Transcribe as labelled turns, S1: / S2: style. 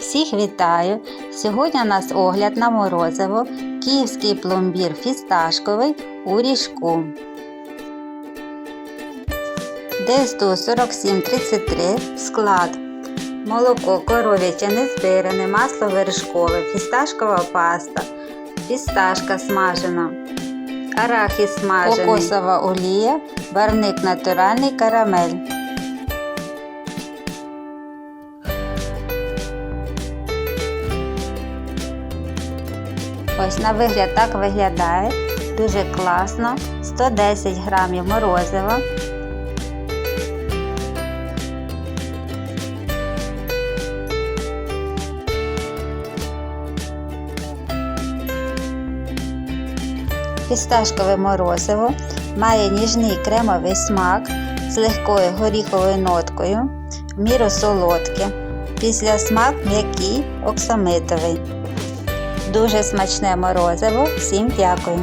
S1: Всіх вітаю! Сьогодні у нас огляд на морозиво, київський пломбір фісташковий у ріжку. ДСТУ 4733 склад. Молоко коров'яче незбиране, масло вершкове, фісташкова паста, фісташка смажена, арахіс смажений, кокосова олія, барвник натуральний карамель. Ось на вигляд так виглядає. Дуже класно. 110 грамів морозива. Фісташкове морозиво має ніжний кремовий смак з легкою горіховою ноткою, в міру солодке. Після смак м'який оксамитовий. Дуже смачне морозиво. Всім дякую!